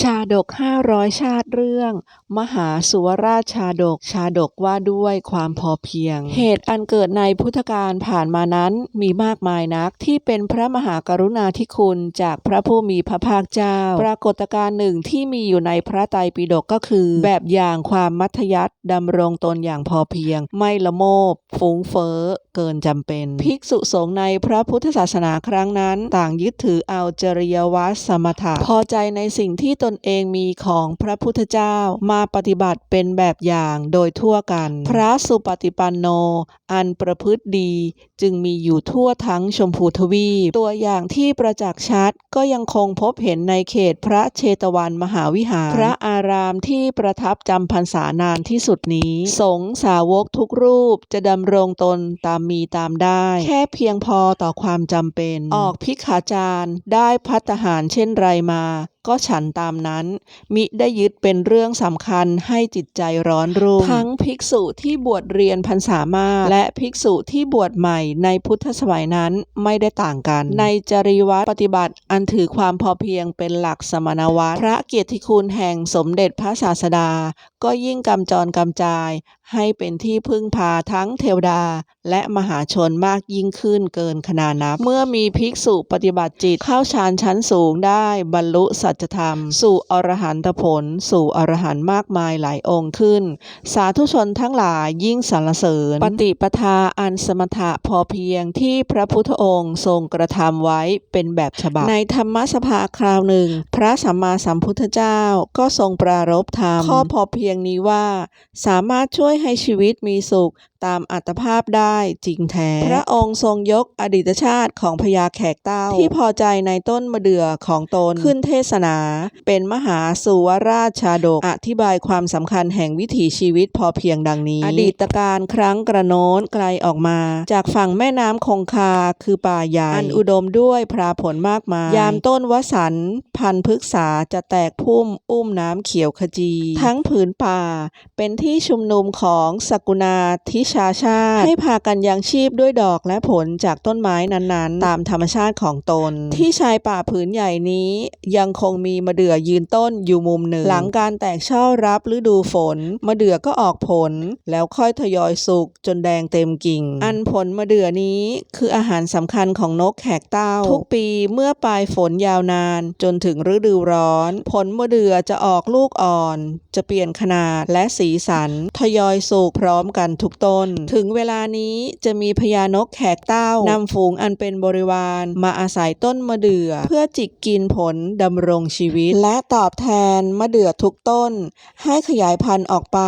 ชาดก 500 ชาติเรื่อง มหาสุวราชชาดก ชาดกว่าด้วยความพอเพียง เหตุอันเกิดในพุทธกาลผ่านมานั้นมีมากมายนักที่เป็นพระมหากรุณาธิคุณจากพระผู้มีพระภาคเจ้า ปรากฏการณ์หนึ่งที่มีอยู่ในพระไตรปิฎกก็คือ แบบอย่างความมัธยัติดำรงตนอย่างพอเพียง ไม่ละโมบฟุ้งเฟ้อเกินจำเป็น ภิกษุสงฆ์ในพระพุทธศาสนาครั้งนั้น ต่างยึดถือเอาจริยวัตรสมถะพอใจในสิ่งที่ตนเองมีของพระพุทธเจ้ามาปฏิบัติเป็นแบบอย่างโดยทั่วกัน พระสุปฏิปันโน อันประพฤติดีจึงมีอยู่ทั่วทั้งชมพูทวีป ตัวอย่างที่ประจักษ์ชัดก็ยังคงพบเห็นในเขตพระเชตวันมหาวิหาร พระอารามที่ประทับจำพรรษานานที่สุดนี้ สงสาวกทุกรูปจะดำรงตนตามมีตามได้ แค่เพียงพอต่อความจำเป็น ออกพิกขาจารได้พัฒหารเช่นไรมา ก็ฉันตามนั้น มิได้ยึดเป็นเรื่องสำคัญให้จิตใจร้อนรุ่มทั้งภิกษุที่บวชเรียนพรรษามาและภิกษุที่บวชใหม่ในพุทธสมัยนั้นไม่ได้ต่างกัน ในจริวัตรปฏิบัติอันถือความพอเพียงเป็นหลักสมณวัตรพระเกียรติคุณแห่งสมเด็จพระศาสดา ก็ยิ่งกำจรกำจาย ให้เป็นที่พึ่งพาทั้งเทวดา และมหาชนมากยิ่งขึ้นเกินขนานับ เมื่อมีภิกษุปฏิบัติจิตเข้าฌานชั้นสูงได้บรรลุสัจธรรม สู่อรหันตผล สู่อรหันต์มากมายหลายองค์ขึ้น สาธุชนทั้งหลายยิ่งสรรเสริญ ปฏิปทาอันสมถะพอเพียงที่พระพุทธองค์ทรงกระทำไว้เป็นแบบฉบับ ในธรรมสภาคราวหนึ่ง พระสัมมาสัมพุทธเจ้าก็ทรงปรารภธรรมข้อพอเพียงนี้ว่าสามารถช่วยให้ชีวิตมีสุขตามอัตภาพได้จริงแท้ พระองค์ทรงยกอดีตชาติของพญาแขกเต้า ที่พอใจในต้นมะเดื่อของตนขึ้นเทศนา เป็นมหาสุวราชชาดกอธิบายความสำคัญแห่งวิถีชีวิตพอเพียงดังนี้ อดีตการครั้งกระโน้นไกลออกมา จากฝั่งแม่น้ำคงคาคือป่าใหญ่อันอุดมด้วยพราผลมากมาย ยามต้นวสันต์พันธุ์พฤกษาจะแตกพุ่มอุ้มน้ำเขียวขจี ทั้งผืนป่า เป็นที่ชุมนุมของสกุณาทิชาชาติ ให้พากันยังชีพด้วยดอกและผลจากต้นไม้นั้นๆ ตามธรรมชาติของตน ที่ชายป่าผืนใหญ่นี้ยังคงมีมะเดื่อยืนต้นอยู่มุมหนึ่ง หลังการแตกช่อรับฤดูฝนมะเดื่อก็ออกผล แล้วค่อยทยอยสุกจนแดงเต็มกิ่ง อันผลมะเดื่อนี้คืออาหารสำคัญของนกแขกเต้า ทุกปีเมื่อปลายฝนยาวนาน จนถึงฤดูร้อน ผลมะเดื่อจะออกลูกอ่อน จะเปลี่ยนขนาดและสีสัน ทยอยสุกพร้อมกันทุกต้นถึงเวลานี้จะมีพญานกแขกเต้านำฝูงอันเป็นบริวารมาอาศัยต้นมะเดื่อ เพื่อจิกกินผลดำรงชีวิต และตอบแทนมะเดื่อทุกต้น ให้ขยายพันธุ์ออกไป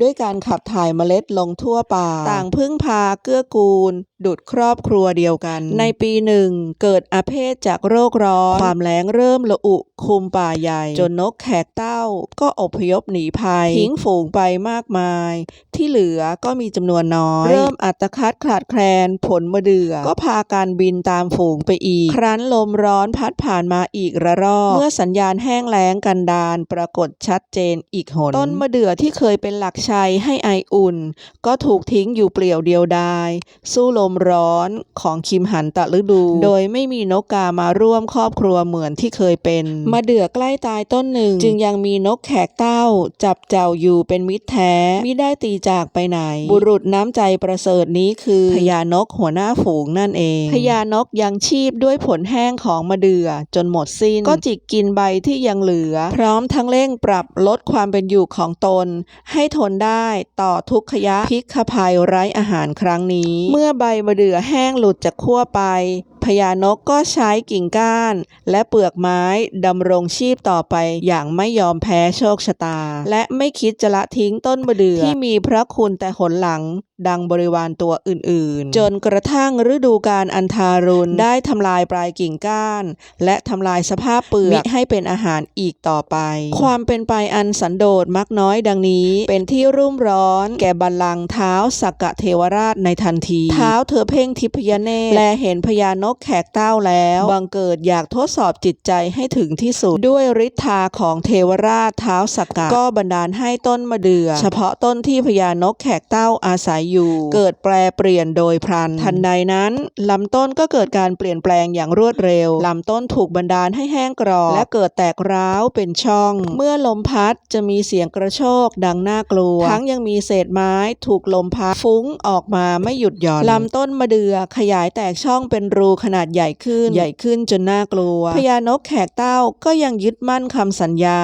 ด้วยการขับถ่ายเมล็ดลงทั่วป่า ต่างพึ่งพาเกื้อกูล ดุดครอบครัวเดียวกัน ในปีหนึ่งเกิดอาเพศจากโรคร้อนความแล้งเริ่มระอุคุมป่าใหญ่ จนนกแขกเต้าก็อพยพหนีภัยทิ้งฝูงไปมากมาย ที่เหลือก็มีจำนวนน้อย เริ่มอัตคัดขาดแคลนผลมะเดื่อก็พาการบินตามฝูงไปอีก ครั้นลมร้อนพัดผ่านมาอีกระรอกเมื่อสัญญาณแห้งแล้งกันดานปรากฏชัดเจนอีกหน ต้นมะเดื่อที่เคยเป็นหลักชัยให้ไออุ่น ก็ถูกทิ้งอยู่เปลี่ยวเดียวดาย สู้ลมร้อนของคิมหันตะฤดู โดยไม่มีนกกามาร่วมครอบครัวเหมือนที่เคยเป็นมะเดื่อใกล้ตายต้นหนึ่ง จึงยังมีนกแขกเต้า จับเจ้าอยู่เป็นมิตรแท้มิได้ตีจากไปไหน บุรุษน้ำใจประเสริฐนี้คือพญานกหัวหน้าฝูงนั่นเองพญานกยังชีพด้วยผลแห้งของมะเดื่อจนหมดสิ้น ก็จิกกินใบที่ยังเหลือ พร้อมทั้งเร่งปรับลดความเป็นอยู่ของตน ให้ทนได้ต่อทุกขยะพิกภัยไร้อาหารครั้งนี้ เมื่อใบมะเดื่อแห้งหลุดจากขั้วไป พญานกก็ใช้กิ่งก้าน และเปลือกไม้ดำรงชีพต่อไปอย่างไม่ยอมแพ้โชคชะตา และไม่คิดจะละทิ้งต้นมะเดื่อที่มีพระคุณแต่หนหลัง ดังบริวารตัวอื่นๆ จนกระทั่งฤดูกาลอันทารุณได้ทำลายปลายกิ่งก้าน และทำลายสภาพเปลือกมิให้เป็นอาหารอีกต่อไป ความเป็นไปอันสันโดษมักน้อยดังนี้เป็นที่รุ่มร้อนแก่บัลลังก์เท้าสักกะเทวราชในทันที เท้าเธอเพ่งทิพยเนตรแลเห็นพญานกแขกเต้าแล้วบังเกิดอยากทดสอบจิตใจให้ถึงที่สุด ด้วยฤทธาของเทวราชเท้าสักกะก็บันดาลให้ต้นมะเดื่อเฉพาะต้นที่พญานกแขกเต้าอาศัยอยู่ เกิดแปรเปลี่ยนโดยพลัน ทันใดนั้นลำต้นก็เกิดการเปลี่ยนแปลงอย่างรวดเร็วลำต้นถูกบันดาลให้แห้งกรอบและเกิดแตกร้าวเป็นช่อง เมื่อลมพัดจะมีเสียงกระโชกดังน่ากลัว ทั้งยังมีเศษไม้ถูกลมพัดฟุ้งออกมาไม่หยุดหย่อนลำต้นมะเดื่อขยายแตกช่องเป็นรูขนาดใหญ่ขึ้น ใหญ่ขึ้นจนน่ากลัวพญานกแขกเต้าก็ยังยึดมั่นคำสัญญา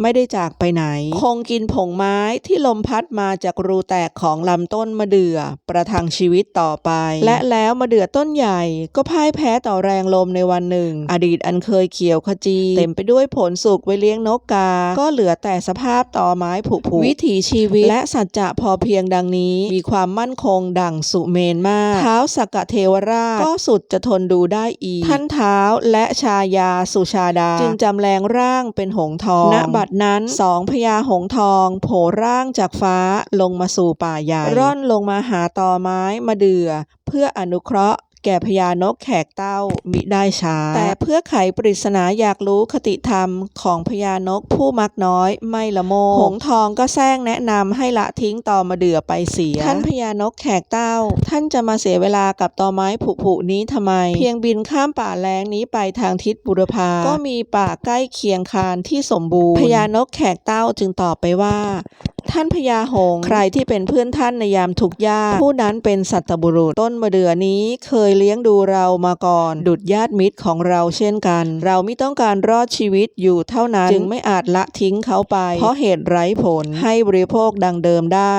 ไม่ได้จากไปไหน คงกินผงไม้ที่ลมพัดมาจากรูแตกของลำต้นมะเดื่อประทังชีวิตต่อไป และแล้วมะเดื่อต้นใหญ่ก็พ่ายแพ้ต่อแรงลมในวันหนึ่ง อดีตอันเคยเขียวขจี เต็มไปด้วยผลสุกไว้เลี้ยงนกกา ก็เหลือแต่สภาพต่อไม้ผุผุวิถีชีวิต และสัจจะพอเพียงดังนี้ มีความมั่นคงดังสุเมนมาก เท้าสักกะเทวราชก็สุดจะทนดูได้อีก ท่านเท้าและชายาสุชาดา จึงจำแรงร่างเป็นหงส์ทอง ณ บัดนั้นสองพญาหงส์ทอง โผล่ร่างจากฟ้าลงมาสู่ป่าใหญ่ร่อนลงมาหาตอไม้มาเดือเพื่ออนุเคราะห์ แก่พญานกแขกเต้ามิได้ช้า แต่เพื่อไขปริศนาอยากรู้คติธรรมของพญานกผู้มักน้อยไม่ละโมหงทองก็แซงแนะนำให้ละทิ้งตอมาเดือไปเสีย ท่านพญานกแขกเต้า ท่านจะมาเสียเวลากับตอไม้ผุๆนี้ทำไม เพียงบินข้ามป่าแล้งนี้ไปทางทิศบุรพาก็มีป่าใกล้เคียงคานที่สมบูรณ์พญานกแขกเต้าจึงตอบไปว่าท่านพญาหง ใครที่เป็นเพื่อนท่านในยามทุกข์ยากผู้นั้นเป็นสัตบุรุษ ต้นมะเดื่อนี้เคยเลี้ยงดูเรามาก่อน ดุดญาติมิตรของเราเช่นกัน เราไม่ต้องการรอดชีวิตอยู่เท่านั้น จึงไม่อาจละทิ้งเขาไป เพราะเหตุไร้ผลให้บริโภคดังเดิมได้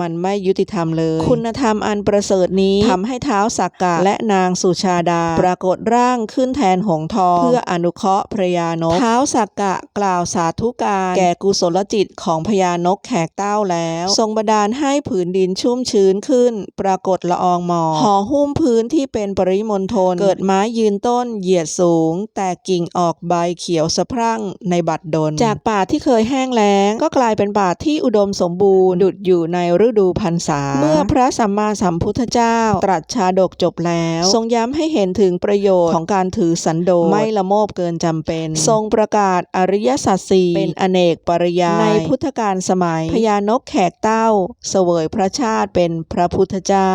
มันไม่ยุติธรรมเลย คุณธรรมอันประเสริฐนี้ทำให้เท้าสักกะและนางสุชาดา ปรากฏร่างขึ้นแทนหงทองเพื่ออนุเคราะห์พระยานกเท้าสักกะกล่าวสาธุการแก่กุศลจิตของพญานกแขกเต้าแล้ว ทรงบันดาลให้ผืนดินชุ่มชื้นขึ้น ปรากฏละอองหมอกห่อหุ้มพื้นที่เป็นปริมณฑลเกิดไม้ยืนต้นเหยียดสูง แตกกิ่งออกใบเขียวสะพรั่งในบัดดล จากป่าที่เคยแห้งแล้ง ก็กลายเป็นป่าที่อุดมสมบูรณ์ดุดอยู่ในฤดูพรรษา เมื่อพระสัมมาสัมพุทธเจ้า ตรัสชาดกจบแล้ว ทรงย้ำให้เห็นถึงประโยชน์ของการถือสันโดษไม่ละโมบเกินจำเป็น ทรงประกาศอริยสัจสี่เป็นอเนกปริยายในพุทธกาลสมัยพญานกแขกเต้า เสวยพระชาติเป็นพระพุทธเจ้า